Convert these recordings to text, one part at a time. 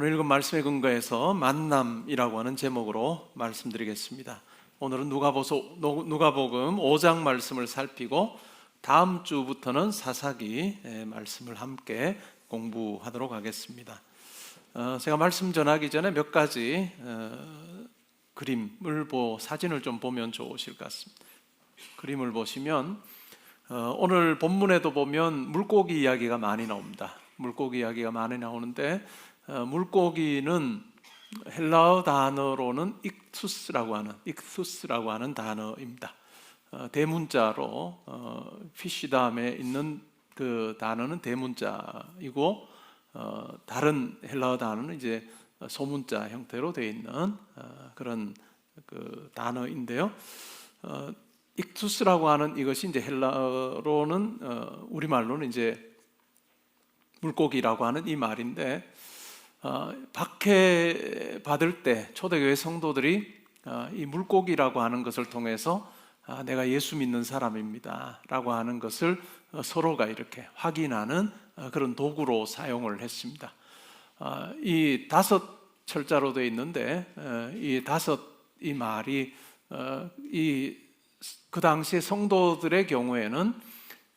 오늘 읽은 말씀의 근거에서 만남이라고 하는 제목으로 말씀드리겠습니다. 오늘은 누가보소 누가복음 5장 말씀을 살피고 다음 주부터는 사사기 말씀을 함께 공부하도록 하겠습니다. 어, 제가 말씀 전하기 전에 몇 가지 어, 그림을 보 사진을 좀 보면 좋으실 것 같습니다. 그림을 보시면 어, 오늘 본문에도 보면 물고기 이야기가 많이 나옵니다. 물고기 이야기가 많이 나오는데 어, 물고기는 헬라어 단어로는 익투스라고 하는 익투스라고 하는 단어입니다. 어, 대문자로 어, 피쉬 다음에 있는 그 단어는 대문자이고 어, 다른 헬라어 단어는 이제 소문자 형태로 되어 있는 어, 그런 그 단어인데요. 어, 익투스라고 하는 이것이 이제 헬라어로는 어, 우리말로는 이제 물고기라고 하는 이 말인데 어, 박해 받을 때 초대교회 성도들이 어, 이 물고기라고 하는 것을 통해서 아, 내가 예수 믿는 사람입니다라고 하는 것을 어, 서로가 이렇게 확인하는 어, 그런 도구로 사용을 했습니다. 어, 이 다섯 철자로 되어 있는데 어, 이 다섯 이 말이 어, 이그 당시의 성도들의 경우에는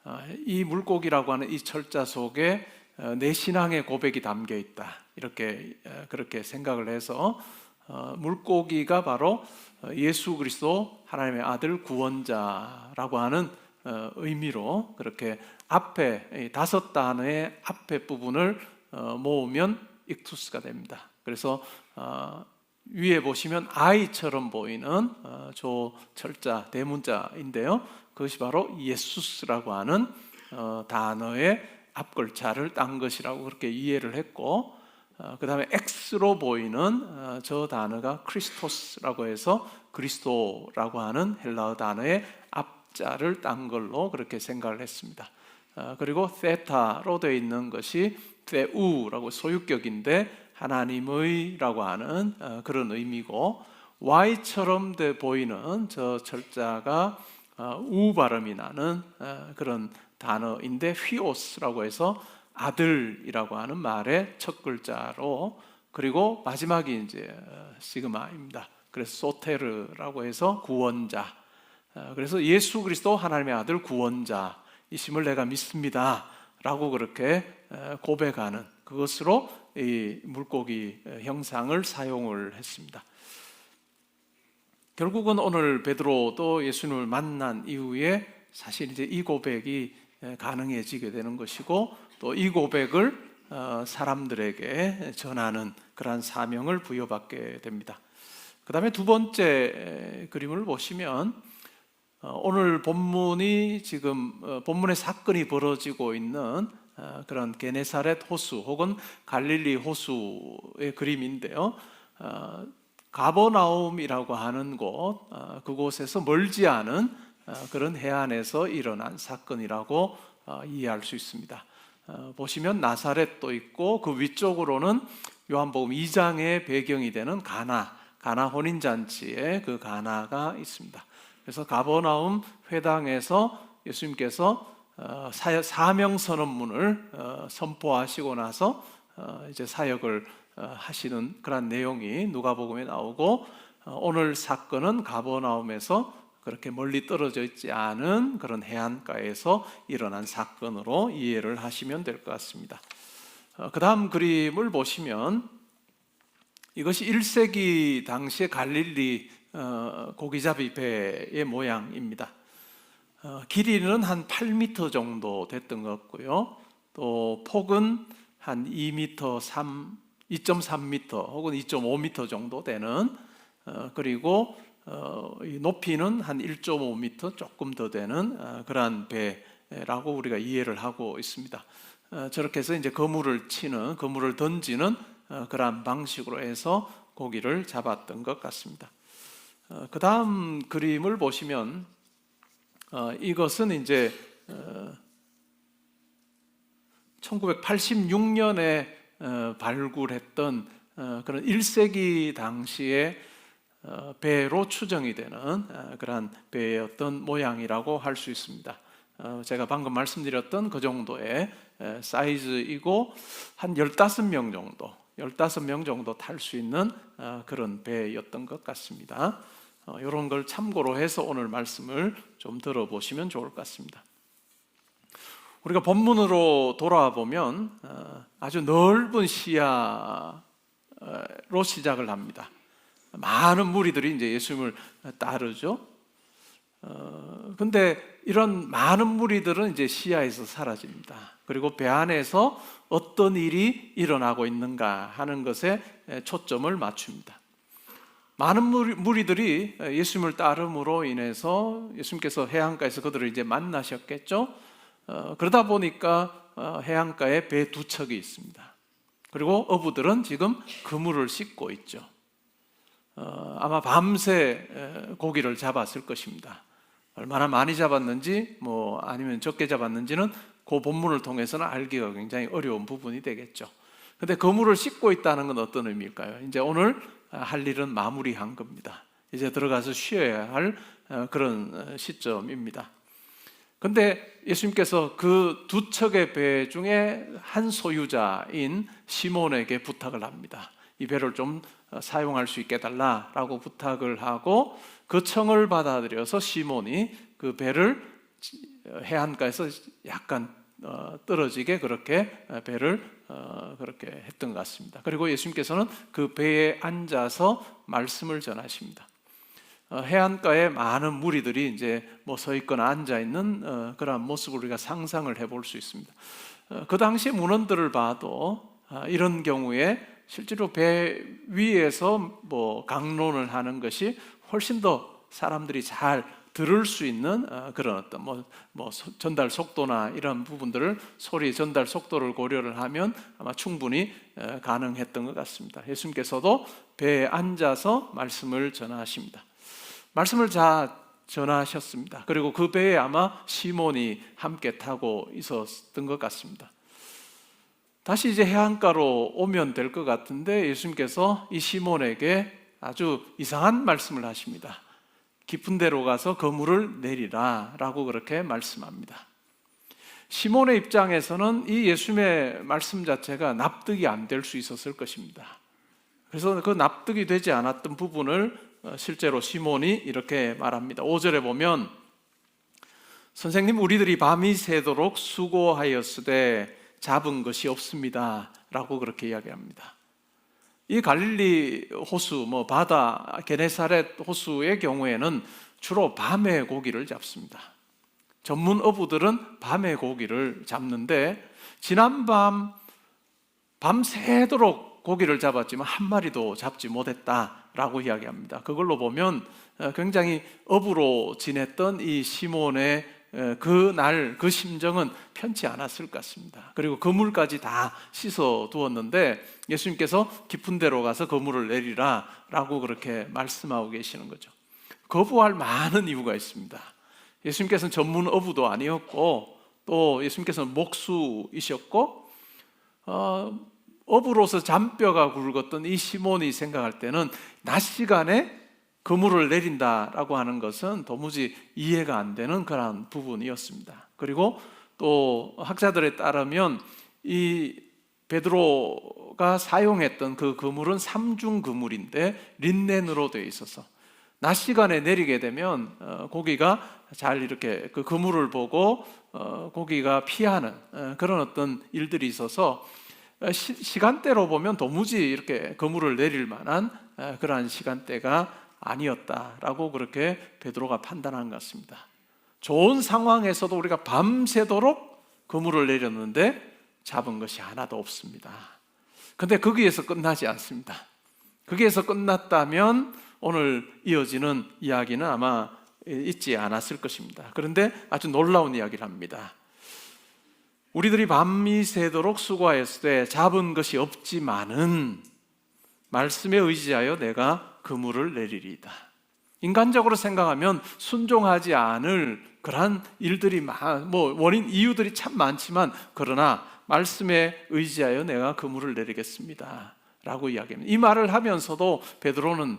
어, 이 물고기라고 하는 이 철자 속에 어, 내 신앙의 고백이 담겨 있다. 이렇게 어, 그렇게 생각을 해서 어, 물고기가 바로 어, 예수 그리스도 하나님의 아들 구원자라고 하는 어, 의미로 그렇게 앞에 이 다섯 단어의 앞에 부분을 어, 모으면 익투스가 됩니다. 그래서 어, 위에 보시면 아이처럼 보이는 어, 조 철자 대문자인데요. 그것이 바로 예수스라고 하는 어, 단어의 앞글자를 딴 것이라고 그렇게 이해를 했고 어, 그 다음에 X로 보이는 어, 저 단어가 크리스토스라고 해서 그리스도라고 하는 헬라어 단어의 앞자를 딴 걸로 그렇게 생각을 했습니다. 어, 그리고 세타로 되어 있는 것이 세우라고 소유격인데 하나님의라고 하는 어, 그런 의미고 Y처럼 돼 보이는 저 철자가 어, 우 발음이 나는 어, 그런 단어인데 휘오스라고 해서 아들이라고 하는 말의 첫 글자로 그리고 마지막이 이제 어, 시그마입니다. 그래서 소테르라고 해서 구원자. 어, 그래서 예수 그리스도 하나님의 아들 구원자이심을 내가 믿습니다라고 그렇게 어, 고백하는 그것으로 이 물고기 형상을 사용을 했습니다. 결국은 오늘 베드로도 예수님을 만난 이후에 사실 이제 이 고백이 가능해지게 되는 것이고 또 이 고백을 어, 사람들에게 전하는 그러한 사명을 부여받게 됩니다. 그 다음에 두 번째 그림을 보시면 어, 오늘 본문이 지금 어, 본문의 사건이 벌어지고 있는 그런 게네사렛 호수 혹은 갈릴리 호수의 그림인데요. 가버나움이라고 하는 곳 그곳에서 멀지 않은 그런 해안에서 일어난 사건이라고 이해할 수 있습니다. 어, 보시면 나사렛도 있고 그 위쪽으로는 요한복음 2장의 배경이 되는 가나, 가나 혼인 잔치의 그 가나가 있습니다. 그래서 가버나움 회당에서 예수님께서 어, 사명 선언문을 어, 선포하시고 나서 이제 사역을 하시는 그런 내용이 누가복음에 나오고 오늘 사건은 가버나움에서 그렇게 멀리 떨어져 있지 않은 그런 해안가에서 일어난 사건으로 이해를 하시면 될 것 같습니다. 어, 그 다음 그림을 보시면 이것이 1세기 당시의 갈릴리 어, 고기잡이 배의 모양입니다. 어, 길이는 한 8m 정도 됐던 것 같고요. 또 폭은 한 2m 3, 2.3m 혹은 2.5m 정도 되는 그리고 어, 높이는 한 1.5m 조금 더 되는 어, 그러한 배라고 우리가 이해를 하고 있습니다. 어, 저렇게 해서 이제 거물을 치는, 거물을 던지는 그러한 방식으로 해서 고기를 잡았던 것 같습니다. 그 다음 그림을 보시면 이것은 이제 1986년에 발굴했던 그런 1세기 당시에 어, 배로 추정이 되는 어, 그러한 배의 어떤 모양이라고 할 수 있습니다. 어, 제가 방금 말씀드렸던 그 정도의 사이즈이고 한 15명 정도, 15명 정도 탈 수 있는 어, 그런 배였던 것 같습니다. 이런 걸 참고로 해서 오늘 말씀을 좀 들어보시면 좋을 것 같습니다. 우리가 본문으로 돌아보면 어, 아주 넓은 시야로 시작을 합니다. 많은 무리들이 이제 예수님을 따르죠. 어, 근데 이런 많은 무리들은 이제 시야에서 사라집니다. 그리고 배 안에서 어떤 일이 일어나고 있는가 하는 것에 초점을 맞춥니다. 많은 무리들이 예수님을 따름으로 인해서 예수님께서 해안가에서 그들을 이제 만나셨겠죠. 어, 그러다 보니까 어, 해안가에 배 두 척이 있습니다. 그리고 어부들은 지금 그물을 씻고 있죠. 어, 아마 밤새 고기를 잡았을 것입니다. 얼마나 많이 잡았는지, 뭐 아니면 적게 잡았는지는 그 본문을 통해서는 알기가 굉장히 어려운 부분이 되겠죠. 근데 그물을 씻고 있다는 건 어떤 의미일까요? 이제 오늘 할 일은 마무리한 겁니다. 이제 들어가서 쉬어야 할 그런 시점입니다. 근데 예수님께서 그 두 척의 배 중에 한 소유자인 시몬에게 부탁을 합니다. 이 배를 좀 사용할 수 있게 달라라고 부탁을 하고 그 청을 받아들여서 시몬이 그 배를 해안가에서 약간 어, 떨어지게 그렇게 배를 어, 그렇게 했던 것 같습니다. 그리고 예수님께서는 그 배에 앉아서 말씀을 전하십니다. 어, 해안가에 많은 무리들이 이제 뭐 서 있거나 앉아 있는 어, 그러한 모습을 우리가 상상을 해볼 수 있습니다. 어, 그 당시 문헌들을 봐도 아, 이런 경우에 실제로 배 위에서 뭐 강론을 하는 것이 훨씬 더 사람들이 잘 들을 수 있는 그런 어떤 뭐, 뭐 전달 속도나 이런 부분들을 소리 전달 속도를 고려를 하면 아마 충분히 가능했던 것 같습니다. 예수님께서도 배에 앉아서 말씀을 전하십니다. 말씀을 자 전하셨습니다. 그리고 그 배에 아마 시몬이 함께 타고 있었던 것 같습니다. 다시 이제 해안가로 오면 될 것 같은데 예수님께서 이 시몬에게 아주 이상한 말씀을 하십니다. 깊은 데로 가서 거물을 내리라 라고 그렇게 말씀합니다. 시몬의 입장에서는 이 예수님의 말씀 자체가 납득이 안 될 수 있었을 것입니다. 그래서 그 납득이 되지 않았던 부분을 어, 실제로 시몬이 이렇게 말합니다. 5절에 보면 선생님 우리들이 밤이 새도록 수고하였으되 잡은 것이 없습니다. 라고 그렇게 이야기합니다. 이 갈릴리 호수, 뭐 바다, 게네사렛 호수의 경우에는 주로 밤에 고기를 잡습니다. 전문 어부들은 밤에 고기를 잡는데 지난밤 밤새도록 고기를 잡았지만 한 마리도 잡지 못했다. 라고 이야기합니다. 그걸로 보면 어, 굉장히 업으로 지냈던 이 시몬의 어, 그 날, 그 심정은 편치 않았을 것 같습니다. 그리고 그물까지 다 씻어 두었는데 예수님께서 깊은 데로 가서 그물을 내리라 라고 그렇게 말씀하고 계시는 거죠. 거부할 많은 이유가 있습니다. 예수님께서는 전문 어부도 아니었고 또 예수님께서는 목수이셨고 어, 업으로서 잔뼈가 굵었던 이 시몬이 생각할 때는 낮 시간에 그물을 내린다라고 하는 것은 도무지 이해가 안 되는 그러한 부분이었습니다. 그리고 또 학자들에 따르면 이 베드로가 사용했던 그 그물은 삼중 그물인데 린넨으로 되어 있어서 낮 시간에 내리게 되면 어, 고기가 잘 이렇게 그 그물을 보고 어, 고기가 피하는 어, 그런 어떤 일들이 있어서 시, 간대로 보면 도무지 이렇게 거물을 내릴 만한 그러한 시간대가 아니었다라고 그렇게 베드로가 판단한 것 같습니다. 좋은 상황에서도 우리가 밤새도록 그물을 내렸는데 잡은 것이 하나도 없습니다. 근데 거기에서 끝나지 않습니다. 거기에서 끝났다면 오늘 이어지는 이야기는 아마 있지 않았을 것입니다. 그런데 아주 놀라운 이야기를 합니다. 우리들이 밤이 새도록 수고하였을 때 잡은 것이 없지만은 말씀에 의지하여 내가 그물을 내리리이다. 인간적으로 생각하면 순종하지 않을 그러한 일들이 뭐 원인 이유들이 참 많지만 그러나 말씀에 의지하여 내가 그물을 내리겠습니다. 라고 이야기합니다. 이 말을 하면서도 베드로는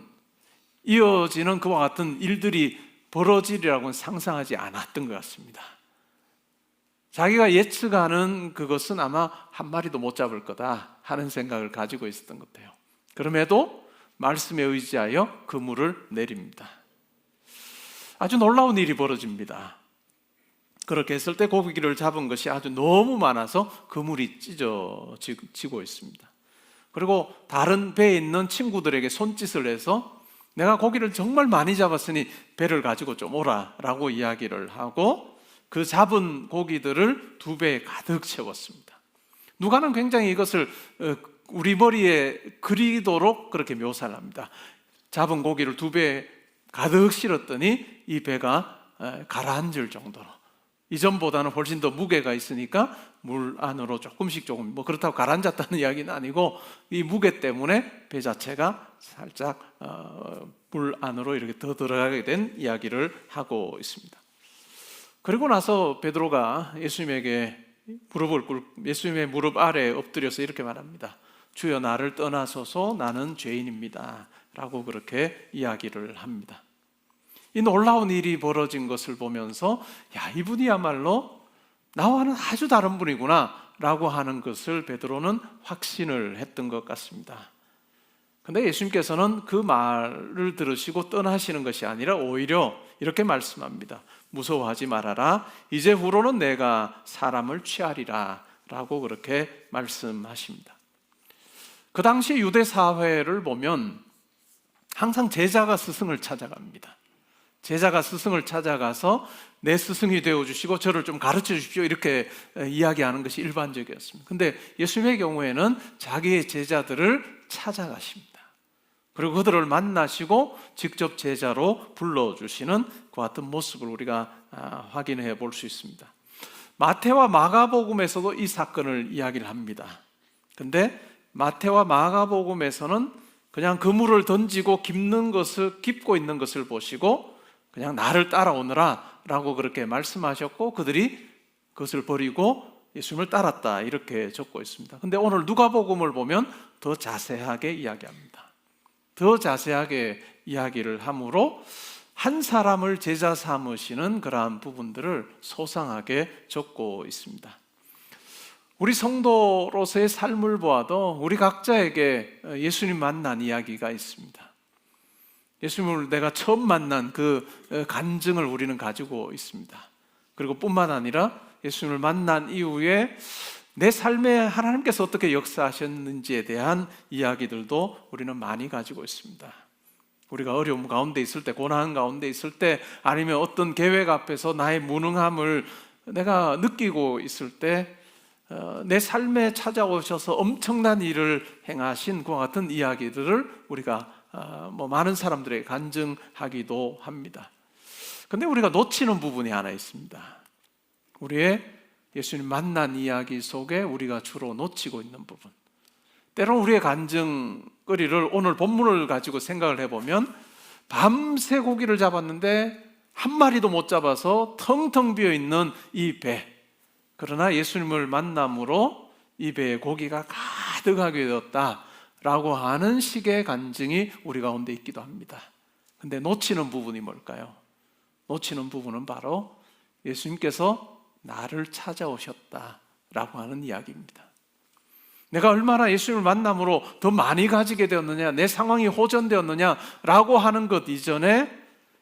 이어지는 그와 같은 일들이 벌어지리라고는 상상하지 않았던 것 같습니다. 자기가 예측하는 그것은 아마 한 마리도 못 잡을 거다 하는 생각을 가지고 있었던 것 같아요. 그럼에도 말씀에 의지하여 그물을 내립니다. 아주 놀라운 일이 벌어집니다. 그렇게 했을 때 고기를 잡은 것이 아주 너무 많아서 그물이 찢어지고 있습니다. 그리고 다른 배에 있는 친구들에게 손짓을 해서 내가 고기를 정말 많이 잡았으니 배를 가지고 좀 오라 라고 이야기를 하고 그 잡은 고기들을 두 배에 가득 채웠습니다. 누가는 굉장히 이것을 어, 우리 머리에 그리도록 그렇게 묘사를 합니다. 잡은 고기를 두 배에 가득 실었더니 이 배가 에, 가라앉을 정도로 이전보다는 훨씬 더 무게가 있으니까 물 안으로 조금씩 조금 뭐 그렇다고 가라앉았다는 이야기는 아니고 이 무게 때문에 배 자체가 살짝 어, 물 안으로 이렇게 더 들어가게 된 이야기를 하고 있습니다. 그리고 나서 베드로가 예수님에게 무릎을 꿇 예수님의 무릎 아래에 엎드려서 이렇게 말합니다. 주여 나를 떠나소서 나는 죄인입니다 라고 그렇게 이야기를 합니다. 이 놀라운 일이 벌어진 것을 보면서 야 이분이야말로 나와는 아주 다른 분이구나 라고 하는 것을 베드로는 확신을 했던 것 같습니다. 근데 예수님께서는 그 말을 들으시고 떠나시는 것이 아니라 오히려 이렇게 말씀합니다. 무서워하지 말아라. 이제 후로는 내가 사람을 취하리라. 라고 그렇게 말씀하십니다. 그 당시 유대 사회를 보면 항상 제자가 스승을 찾아갑니다. 제자가 스승을 찾아가서 내 스승이 되어 주시고 저를 좀 가르쳐 주십시오. 이렇게 이야기하는 것이 일반적이었습니다. 근데 예수님의 경우에는 자기의 제자들을 찾아가십니다. 그리고 그들을 만나시고 직접 제자로 불러주시는 그 같은 모습을 우리가 아, 확인해 볼 수 있습니다. 마태와 마가복음에서도 이 사건을 이야기를 합니다. 근데 마태와 마가복음에서는 그냥 그물을 던지고 깁는 것을 깁고 있는 것을 보시고 그냥 나를 따라오너라 라고 그렇게 말씀하셨고 그들이 그것을 버리고 예수님을 따랐다 이렇게 적고 있습니다. 근데 오늘 누가복음을 보면 더 자세하게 이야기합니다. 더 자세하게 이야기를 함으로 한 사람을 제자 삼으시는 그러한 부분들을 소상하게 적고 있습니다. 우리 성도로서의 삶을 보아도 우리 각자에게 예수님 만난 이야기가 있습니다. 예수님을 내가 처음 만난 그 간증을 우리는 가지고 있습니다. 그리고 뿐만 아니라 예수님을 만난 이후에 내 삶에 하나님께서 어떻게 역사하셨는지에 대한 이야기들도 우리는 많이 가지고 있습니다. 우리가 어려움 가운데 있을 때, 고난 가운데 있을 때, 아니면 어떤 계획 앞에서 나의 무능함을 내가 느끼고 있을 때, 어, 내 삶에 찾아오셔서 엄청난 일을 행하신 그와 같은 이야기들을 우리가 어, 뭐 많은 사람들에게 간증하기도 합니다. 근데 우리가 놓치는 부분이 하나 있습니다. 우리의 예수님 만난 이야기 속에 우리가 주로 놓치고 있는 부분. 때론 우리의 간증거리를 오늘 본문을 가지고 생각을 해보면 밤새 고기를 잡았는데 한 마리도 못 잡아서 텅텅 비어 있는 이 배. 그러나 예수님을 만남으로 이 배에 고기가 가득하게 되었다라고 하는 식의 간증이 우리 가운데 있기도 합니다. 근데 놓치는 부분이 뭘까요? 놓치는 부분은 바로 예수님께서 나를 찾아오셨다라고 하는 이야기입니다. 내가 얼마나 예수님을 만남으로 더 많이 가지게 되었느냐, 내 상황이 호전되었느냐라고 하는 것 이전에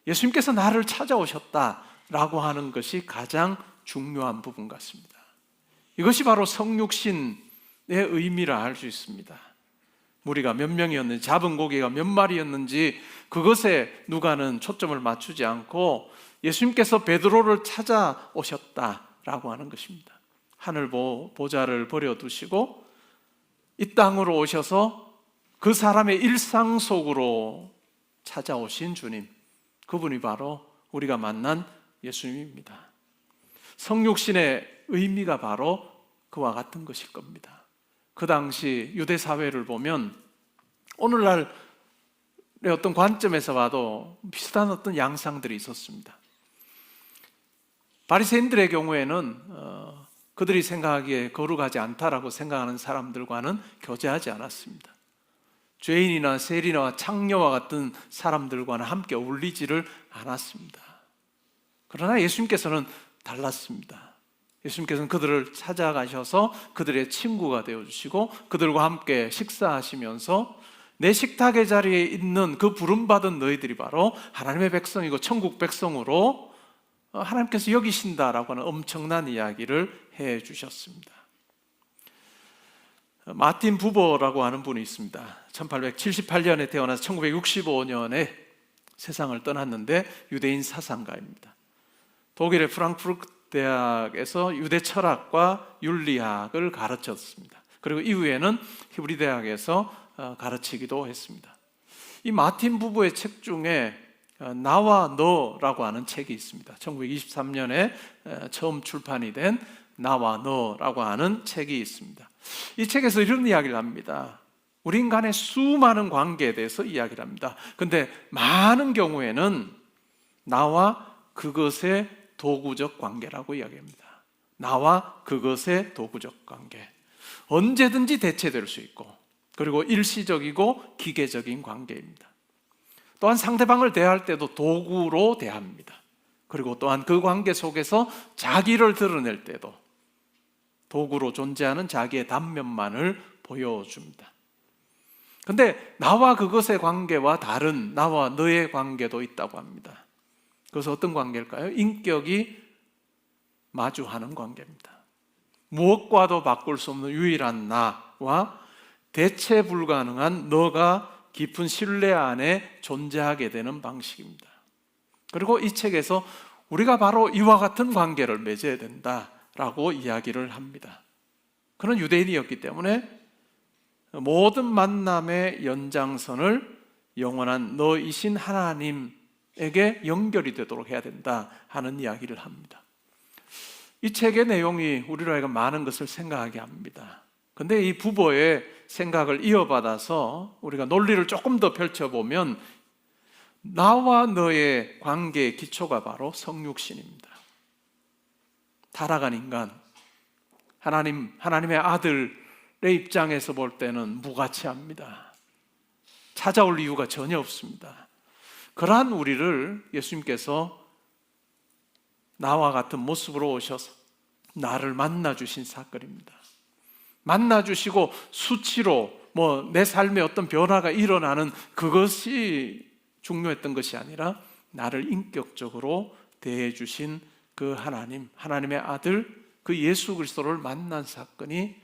예수님께서 나를 찾아오셨다라고 하는 것이 가장 중요한 부분 같습니다. 이것이 바로 성육신의 의미라 할 수 있습니다. 무리가 몇 명이었는지, 잡은 고기가 몇 마리였는지 그것에 누가는 초점을 맞추지 않고 예수님께서 베드로를 찾아오셨다. 라고 하는 것입니다. 하늘 보좌를 버려두시고 이 땅으로 오셔서 그 사람의 일상 속으로 찾아오신 주님, 그분이 바로 우리가 만난 예수님입니다. 성육신의 의미가 바로 그와 같은 것일 겁니다. 그 당시 유대 사회를 보면 오늘날의 어떤 관점에서 봐도 비슷한 어떤 양상들이 있었습니다. 바리새인들의 경우에는 어, 그들이 생각하기에 거룩하지 않다라고 생각하는 사람들과는 교제하지 않았습니다. 죄인이나 세리나 창녀와 같은 사람들과는 함께 어울리지를 않았습니다. 그러나 예수님께서는 달랐습니다. 예수님께서는 그들을 찾아가셔서 그들의 친구가 되어 주시고 그들과 함께 식사하시면서 내 식탁의 자리에 있는 그 부름 받은 너희들이 바로 하나님의 백성이고 천국 백성으로 어, 하나님께서 여기신다라고 하는 엄청난 이야기를 해 주셨습니다. 마틴 부버라고 하는 분이 있습니다. 1878년에 태어나서 1965년에 세상을 떠났는데 유대인 사상가입니다. 독일의 프랑크푸르트 대학에서 유대 철학과 윤리학을 가르쳤습니다. 그리고 이후에는 히브리 대학에서 어, 가르치기도 했습니다. 이 마틴 부부의 책 중에 어, 나와 너라고 하는 책이 있습니다. 1923년에 처음 출판이 된 나와 너라고 하는 책이 있습니다. 이 책에서 이런 이야기를 합니다. 우리 인간의 수많은 관계에 대해서 이야기를 합니다. 근데 많은 경우에는 나와 그것의 도구적 관계라고 이야기합니다. 나와 그것의 도구적 관계. 언제든지 대체될 수 있고, 그리고 일시적이고 기계적인 관계입니다. 또한 상대방을 대할 때도 도구로 대합니다. 그리고 또한 그 관계 속에서 자기를 드러낼 때도 도구로 존재하는 자기의 단면만을 보여줍니다. 근데 나와 그것의 관계와 다른 나와 너의 관계도 있다고 합니다. 그래서 어떤 관계일까요? 인격이 마주하는 관계입니다. 무엇과도 바꿀 수 없는 유일한 나와 대체 불가능한 너가 깊은 신뢰 안에 존재하게 되는 방식입니다. 그리고 이 책에서 우리가 바로 이와 같은 관계를 맺어야 된다라고 이야기를 합니다. 그는 유대인이었기 때문에 모든 만남의 연장선을 영원한 너이신 하나님 에게 연결이 되도록 해야 된다 하는 이야기를 합니다. 이 책의 내용이 우리로 하여금 많은 것을 생각하게 합니다. 근데 이 부보의 생각을 이어받아서 우리가 논리를 조금 더 펼쳐보면 나와 너의 관계의 기초가 바로 성육신입니다. 타락한 인간, 하나님, 하나님의 아들의 입장에서 볼 때는 무가치합니다. 찾아올 이유가 전혀 없습니다. 그러한 우리를 예수님께서 나와 같은 모습으로 오셔서 나를 만나 주신 사건입니다. 만나 주시고 수치로 뭐 내 삶에 어떤 변화가 일어나는 그것이 중요했던 것이 아니라 나를 인격적으로 대해 주신 그 하나님, 하나님의 아들 그 예수 그리스도를 만난 사건이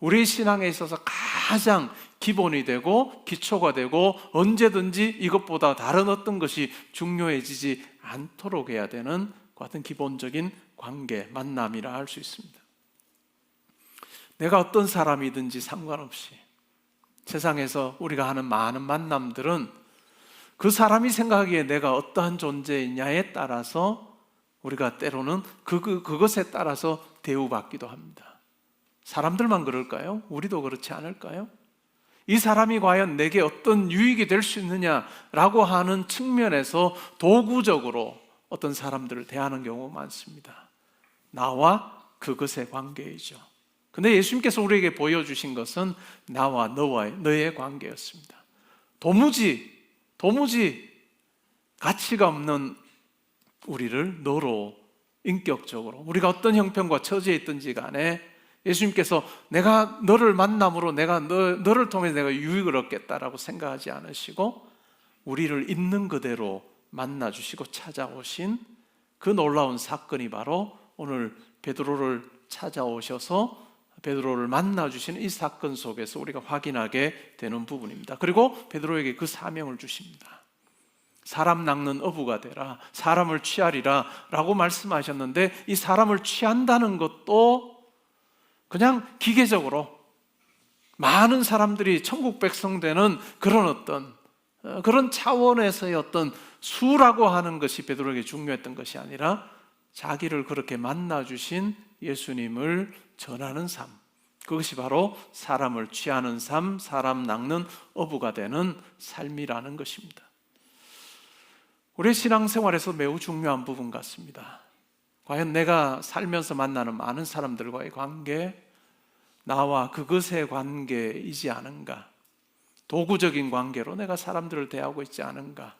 우리 신앙에 있어서 가장 기본이 되고 기초가 되고 언제든지 이것보다 다른 어떤 것이 중요해지지 않도록 해야 되는 그 같은 기본적인 관계, 만남이라 할 수 있습니다. 내가 어떤 사람이든지 상관없이 세상에서 우리가 하는 많은 만남들은 그 사람이 생각하기에 내가 어떠한 존재이냐에 따라서 우리가 때로는 그, 그, 그것에 따라서 대우받기도 합니다. 사람들만 그럴까요? 우리도 그렇지 않을까요? 이 사람이 과연 내게 어떤 유익이 될 수 있느냐라고 하는 측면에서 도구적으로 어떤 사람들을 대하는 경우가 많습니다. 나와 그것의 관계이죠. 근데 예수님께서 우리에게 보여주신 것은 나와 너와 너의 관계였습니다. 도무지, 도무지 가치가 없는 우리를 너로 인격적으로 우리가 어떤 형편과 처지에 있든지 간에 예수님께서 내가 너를 만남으로 내가 너, 너를 통해 내가 유익을 얻겠다라고 생각하지 않으시고 우리를 있는 그대로 만나 주시고 찾아오신 그 놀라운 사건이 바로 오늘 베드로를 찾아오셔서 베드로를 만나 주시는 이 사건 속에서 우리가 확인하게 되는 부분입니다. 그리고 베드로에게 그 사명을 주십니다. 사람 낚는 어부가 되라, 사람을 취하리라 라고 말씀하셨는데 이 사람을 취한다는 것도 그냥 기계적으로 많은 사람들이 천국 백성 되는 그런 어떤 어, 그런 차원에서의 어떤 수라고 하는 것이 베드로에게 중요했던 것이 아니라 자기를 그렇게 만나 주신 예수님을 전하는 삶. 그것이 바로 사람을 취하는 삶, 사람 낚는 어부가 되는 삶이라는 것입니다. 우리 신앙생활에서 매우 중요한 부분 같습니다. 과연 내가 살면서 만나는 많은 사람들과의 관계, 나와 그것의 관계이지 않은가? 도구적인 관계로 내가 사람들을 대하고 있지 않은가?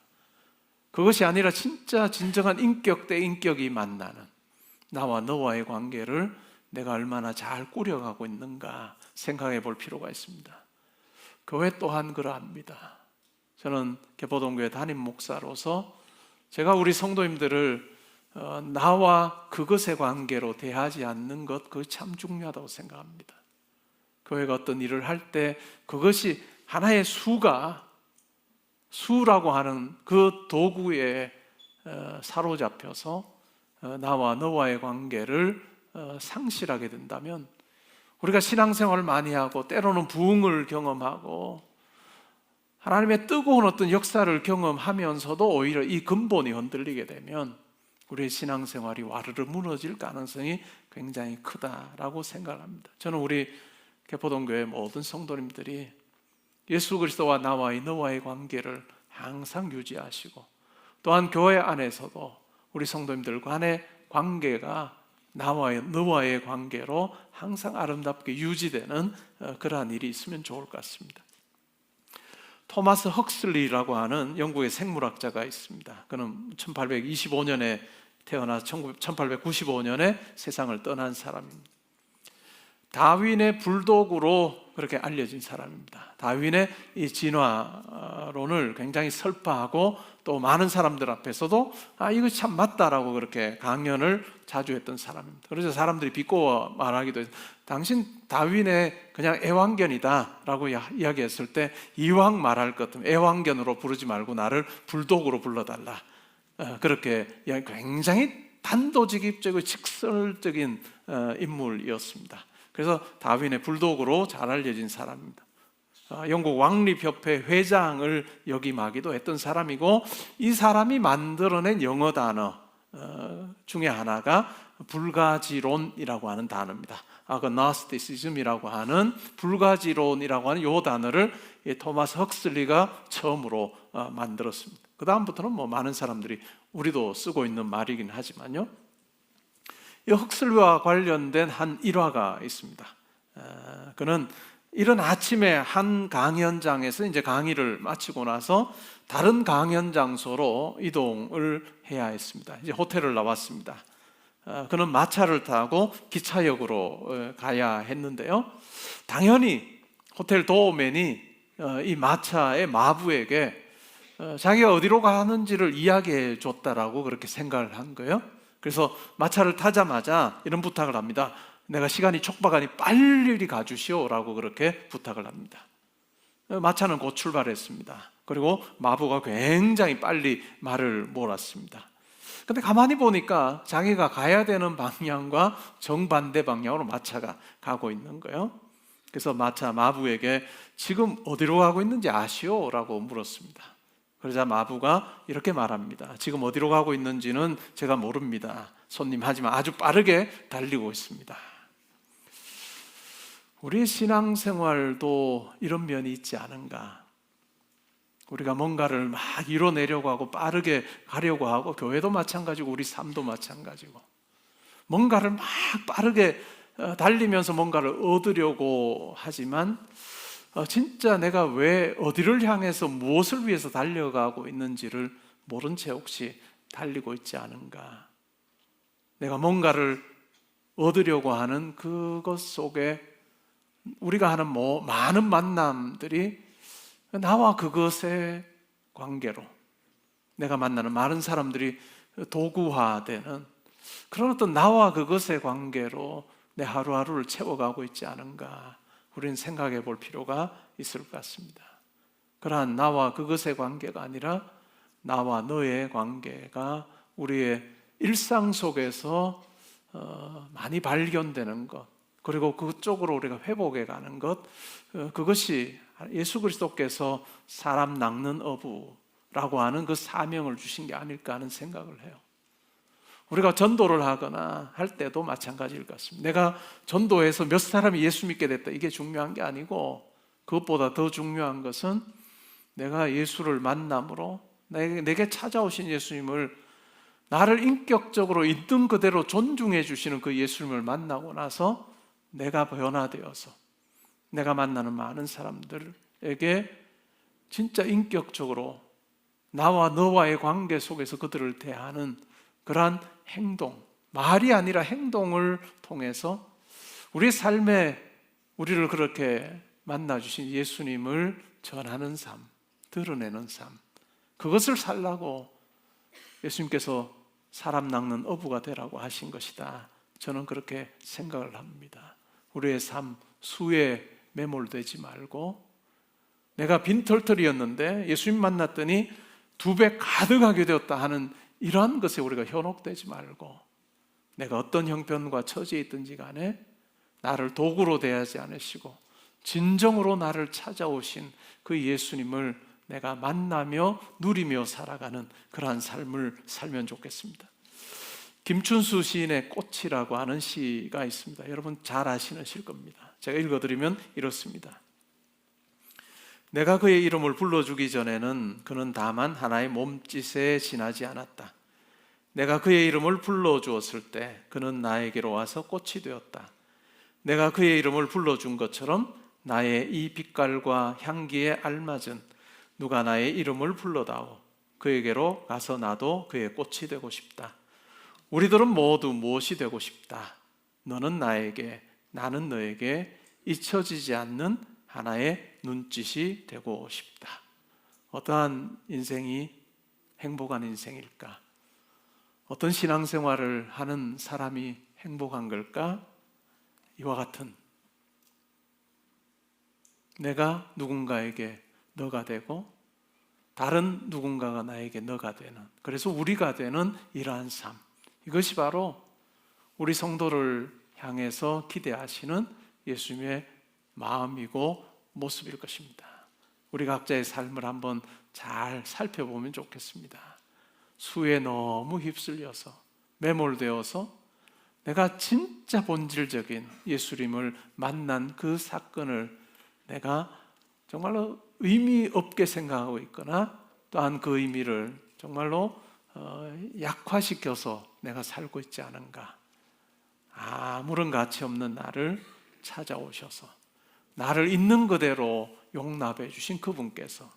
그것이 아니라 진짜 진정한 인격 대 인격이 만나는 나와 너와의 관계를 내가 얼마나 잘 꾸려가고 있는가 생각해 볼 필요가 있습니다. 교회 또한 그러합니다. 저는 개포동교회 담임 목사로서 제가 우리 성도님들을 어, 나와 그것의 관계로 대하지 않는 것, 그거 참 중요하다고 생각합니다. 교회가 어떤 일을 할 때 그것이 하나의 수가 수라고 하는 그 도구에 어, 사로잡혀서 어, 나와 너와의 관계를 어, 상실하게 된다면 우리가 신앙생활을 많이 하고 때로는 부흥을 경험하고 하나님의 뜨거운 어떤 역사를 경험하면서도 오히려 이 근본이 흔들리게 되면 우리의 신앙생활이 와르르 무너질 가능성이 굉장히 크다라고 생각합니다. 저는 우리 개포동교회 모든 성도님들이 예수 그리스도와 나와의 너와의 관계를 항상 유지하시고 또한 교회 안에서도 우리 성도님들 간의 관계가 나와의 너와의 관계로 항상 아름답게 유지되는 어, 그러한 일이 있으면 좋을 것 같습니다. 토마스 헉슬리라고 하는 영국의 생물학자가 있습니다. 그는 1825년에 태어나 1895년에 세상을 떠난 사람입니다. 다윈의 불독으로 그렇게 알려진 사람입니다. 다윈의 이 진화론을 굉장히 설파하고 또 많은 사람들 앞에서도 아 이거 참 맞다라고 그렇게 강연을 자주 했던 사람입니다. 그래서 사람들이 비꼬아 말하기도 해서 당신 다윈의 그냥 애완견이다라고 이야기했을 때 이왕 말할 것 같으면 애완견으로 부르지 말고 나를 불독으로 불러달라. 어, 그렇게 굉장히 단도직입적이고 직설적인 어, 인물이었습니다. 그래서 다윈의 불독으로 잘 알려진 사람입니다. 아, 영국 왕립협회 회장을 역임하기도 했던 사람이고 이 사람이 만들어낸 영어 단어 어, 중에 하나가 불가지론이라고 하는 단어입니다. 아그나스티시즘이라고 하는 불가지론이라고 하는 요 단어를 토마스 헉슬리가 처음으로 어, 만들었습니다. 그 다음부터는 뭐 많은 사람들이 우리도 쓰고 있는 말이긴 하지만요. 이 흑슬과 관련된 한 일화가 있습니다. 그는 이런 아침에 한 강연장에서 이제 강의를 마치고 나서 다른 강연 장소로 이동을 해야 했습니다. 이제 호텔을 나왔습니다. 그는 마차를 타고 기차역으로 가야 했는데요. 당연히 호텔 도어맨이 어, 이 마차의 마부에게 어, 자기가 어디로 가는지를 이야기해 줬다라고 그렇게 생각을 한 거예요. 그래서 마차를 타자마자 이런 부탁을 합니다. 내가 시간이 촉박하니 빨리 가주시오라고 그렇게 부탁을 합니다. 마차는 곧 출발했습니다. 그리고 마부가 굉장히 빨리 말을 몰았습니다. 근데 가만히 보니까 자기가 가야 되는 방향과 정반대 방향으로 마차가 가고 있는 거예요. 그래서 마차 마부에게 지금 어디로 가고 있는지 아시오? 라고 물었습니다. 그러자 마부가 이렇게 말합니다. 지금 어디로 가고 있는지는 제가 모릅니다. 손님 하지만 아주 빠르게 달리고 있습니다. 우리 신앙생활도 이런 면이 있지 않은가? 우리가 뭔가를 막 이뤄내려고 하고 빠르게 가려고 하고 교회도 마찬가지고 우리 삶도 마찬가지고 뭔가를 막 빠르게 어, 달리면서 뭔가를 얻으려고 하지만 어, 진짜 내가 왜 어디를 향해서 무엇을 위해서 달려가고 있는지를 모른 채 혹시 달리고 있지 않은가? 내가 뭔가를 얻으려고 하는 그것 속에 우리가 하는 뭐 많은 만남들이 나와 그것의 관계로 내가 만나는 많은 사람들이 도구화되는 그런 어떤 나와 그것의 관계로 내 하루하루를 채워가고 있지 않은가 우리는 생각해 볼 필요가 있을 것 같습니다. 그러한 나와 그것의 관계가 아니라 나와 너의 관계가 우리의 일상 속에서 어, 많이 발견되는 것, 그리고 그쪽으로 우리가 회복해 가는 것, 어, 그것이 예수 그리스도께서 사람 낚는 어부라고 하는 그 사명을 주신 게 아닐까 하는 생각을 해요. 우리가 전도를 하거나 할 때도 마찬가지일 것 같습니다. 내가 전도해서 몇 사람이 예수 믿게 됐다. 이게 중요한 게 아니고 그것보다 더 중요한 것은 내가 예수를 만남으로 내게 찾아오신 예수님을 나를 인격적으로 있는 그대로 존중해 주시는 그 예수님을 만나고 나서 내가 변화되어서 내가 만나는 많은 사람들에게 진짜 인격적으로 나와 너와의 관계 속에서 그들을 대하는 그러한 행동, 말이 아니라 행동을 통해서 우리 삶에 우리를 그렇게 만나 주신 예수님을 전하는 삶, 드러내는 삶. 그것을 살라고 예수님께서 사람 낚는 어부가 되라고 하신 것이다. 저는 그렇게 생각을 합니다. 우리의 삶 수에 매몰되지 말고 내가 빈털털이었는데 예수님 만났더니 두 배 가득하게 되었다 하는 이러한 것에 우리가 현혹되지 말고 내가 어떤 형편과 처지에 있든지 간에 나를 도구로 대하지 않으시고 진정으로 나를 찾아오신 그 예수님을 내가 만나며 누리며 살아가는 그러한 삶을 살면 좋겠습니다. 김춘수 시인의 꽃이라고 하는 시가 있습니다. 여러분 잘 아시는 시일 겁니다. 제가 읽어드리면 이렇습니다. 내가 그의 이름을 불러주기 전에는 그는 다만 하나의 몸짓에 지나지 않았다. 내가 그의 이름을 불러주었을 때 그는 나에게로 와서 꽃이 되었다. 내가 그의 이름을 불러준 것처럼 나의 이 빛깔과 향기에 알맞은 누가 나의 이름을 불러다오. 그에게로 가서 나도 그의 꽃이 되고 싶다. 우리들은 모두 무엇이 되고 싶다. 너는 나에게, 나는 너에게 잊혀지지 않는 하나의 눈짓이 되고 싶다. 어떠한 인생이 행복한 인생일까? 어떤 신앙생활을 하는 사람이 행복한 걸까? 이와 같은 내가 누군가에게 너가 되고 다른 누군가가 나에게 너가 되는 그래서 우리가 되는 이러한 삶 이것이 바로 우리 성도를 향해서 기대하시는 예수님의 마음이고 모습일 것입니다. 우리 각자의 삶을 한번 잘 살펴보면 좋겠습니다. 수에 너무 휩쓸려서 매몰되어서 내가 진짜 본질적인 예수님을 만난 그 사건을 내가 정말로 의미 없게 생각하고 있거나 또한 그 의미를 정말로 어, 약화시켜서 내가 살고 있지 않은가. 아무런 가치 없는 나를 찾아오셔서 나를 있는 그대로 용납해 주신 그분께서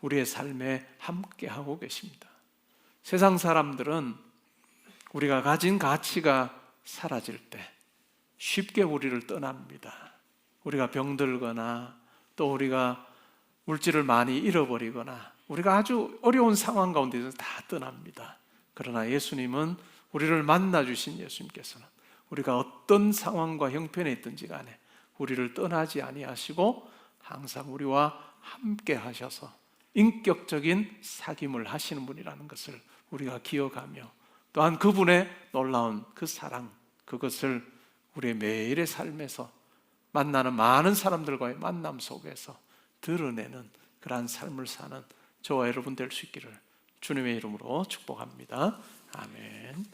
우리의 삶에 함께 하고 계십니다. 세상 사람들은 우리가 가진 가치가 사라질 때 쉽게 우리를 떠납니다. 우리가 병들거나 또 우리가 물질을 많이 잃어버리거나 우리가 아주 어려운 상황 가운데서 다 떠납니다. 그러나 예수님은 우리를 만나 주신 예수님께서는 우리가 어떤 상황과 형편에 있든지 간에 우리를 떠나지 아니하시고 항상 우리와 함께 하셔서 인격적인 사귐을 하시는 분이라는 것을 우리가 기억하며 또한 그분의 놀라운 그 사랑 그것을 우리의 매일의 삶에서 만나는 많은 사람들과의 만남 속에서 드러내는 그러한 삶을 사는 저와 여러분 될 수 있기를 주님의 이름으로 축복합니다. 아멘.